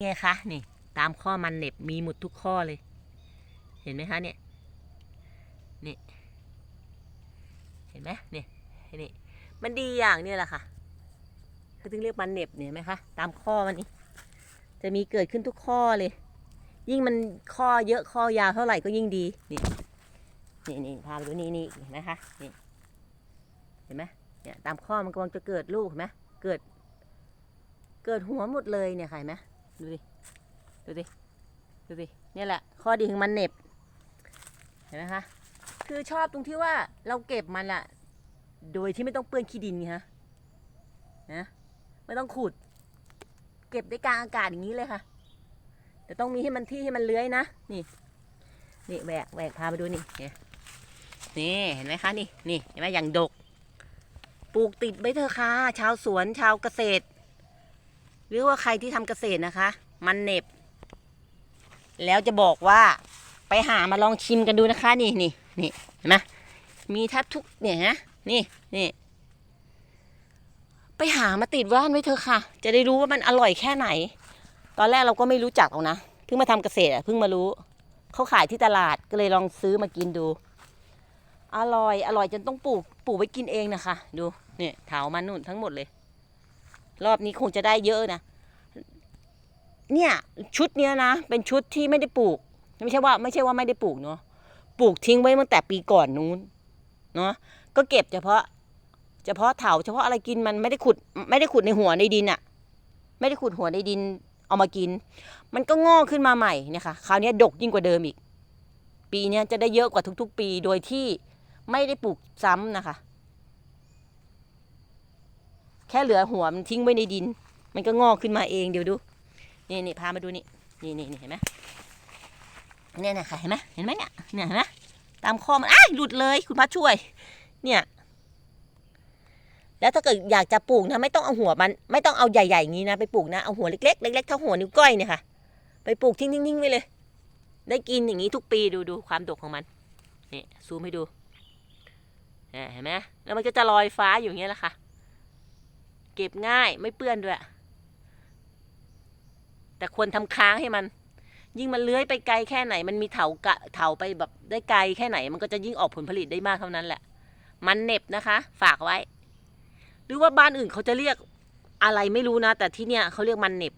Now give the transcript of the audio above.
ไงคะนี่ตามข้อมันเน็บมีหมดทุกข้อเลย เห็นไหมคะเนี่ยนี่เห็นไหมเนี่ยนี่มันดีอย่างเนี่ยแหละค่ะเขาถึงเรียกมันเน็บเนี่ยไหมคะตามข้อมันนี่จะมีเกิดขึ้นทุกข้อเลย ยิ่งมันข้อเยอะข้อยาวเท่าไหร่ก็ยิ่งดีนี่นี่นี่พาไปดูนี่นี่เห็นไหมคะนี่เห็นไหมเนี่ยตามข้อมันกำลังจะเกิดลูกเห็นไหมเกิด เกิดหัวหมดเลยเนี่ยใค่ะเห็นไหม ดูดิ ดูดิ ดูดิ เนี่ยแหละ ข้อดีของมันเน็บ เห็นไหมคะ คือชอบตรงที่ว่าเราเก็บมันอะโดยที่ไม่ต้องเปื้อนขี้ดินไงฮะ นะ ไม่ต้องขุด เก็บได้กลางอากาศอย่างนี้เลยค่ะ แต่ต้องมีให้มันที่ให้มันเลื้อยนะ นี่ นี่แหวกแหวกพาไปดูนี่เนี่ยนี่เห็นไหมคะนี่นี่เห็นไหมอย่างดก ปลูกติดไว้เถอะค่ะ ชาวสวนชาวเกษตร หรือว่าใครที่ทำเกษตรนะคะ มันเหน็บ แล้วจะบอกว่าไปหามาลองชิมกันดูนะคะ นี่นี่นี่เห็นไหมมีแทบทุกเนี่ยฮะนี่นี่ไปหามาติดว่านไว้เถอะค่ะ จะได้รู้ว่ามันอร่อยแค่ไหน ตอนแรกเราก็ไม่รู้จักหรอกนะเพิ่งมาทำเกษตรเพิ่งมารู้เขาขายที่ตลาดก็เลยลองซื้อมากินดู อร่อยอร่อยจนต้องปลูกปลูกไว้กินเองนะคะ ดูเนี่ยเถามันนุ่นทั้งหมดเลย รอบนี้คงจะได้เยอะนะ เนี่ยชุดเนี้ยนะ เป็นชุดที่ไม่ได้ปลูก ไม่ใช่ว่าไม่ใช่ว่าไม่ได้ปลูกเนาะปลูกทิ้งไว้ตั้งแต่ปีก่อนนู้นเนาะก็เก็บเฉพาะ เฉพาะเถาเฉพาะอะไรกินมันไม่ได้ขุด ไม่ได้ขุดในหัวในดินอะไม่ได้ขุดหัวในดินเอามากิน มันก็งอกขึ้นมาใหม่เนี่ยค่ะคราวนี้ดกยิ่งกว่าเดิมอีก ปีเนี้ยจะได้เยอะกว่าทุก ๆ ปีโดยที่ไม่ได้ปลูกซ้ำนะคะ แค่เหลือหัวมันทิ้งไว้ในดิน มันก็งอกขึ้นมาเองเดี๋ยวดู นี่นี่พามาดูนี่นี่นี่เห็นไหมเนี่ยเนี่ยค่ะเห็นไหมเห็นไหมเนี่ยเนี่ยเห็นไหมตามข้อมันอ้ายหลุดเลยคุณพระช่วย เนี่ยแล้วถ้าเกิดอยากจะปลูกนะไม่ต้องเอาหัวมันไม่ต้องเอาใหญ่ๆอย่างนี้นะไปปลูกนะเอาหัวเล็กๆเล็กๆเท่าหัวนิ้วก้อยเนี่ยค่ะ ไปปลูกทิ้งๆไว้เลย ได้กินอย่างนี้ทุกปีดูดูความดกของมันนี่ซูมให้ดูเนี่ยเห็นไหมแล้วมันก็จะลอยฟ้าอยู่อย่างเงี้ยแหละค่ะ เก็บง่ายไม่เปื้อนด้วย แต่ควรทำค้างให้มัน ยิ่งมันเลื้อยไปไกลแค่ไหน มันมีเถากะเถาไปแบบได้ไกลแค่ไหน มันก็จะยิ่งออกผลผลิตได้มากเท่านั้นแหละ มันเน็บนะคะ ฝากไว้ หรือว่าบ้านอื่นเขาจะเรียกอะไรไม่รู้นะ แต่ที่เนี่ยเขาเรียกมันเน็บ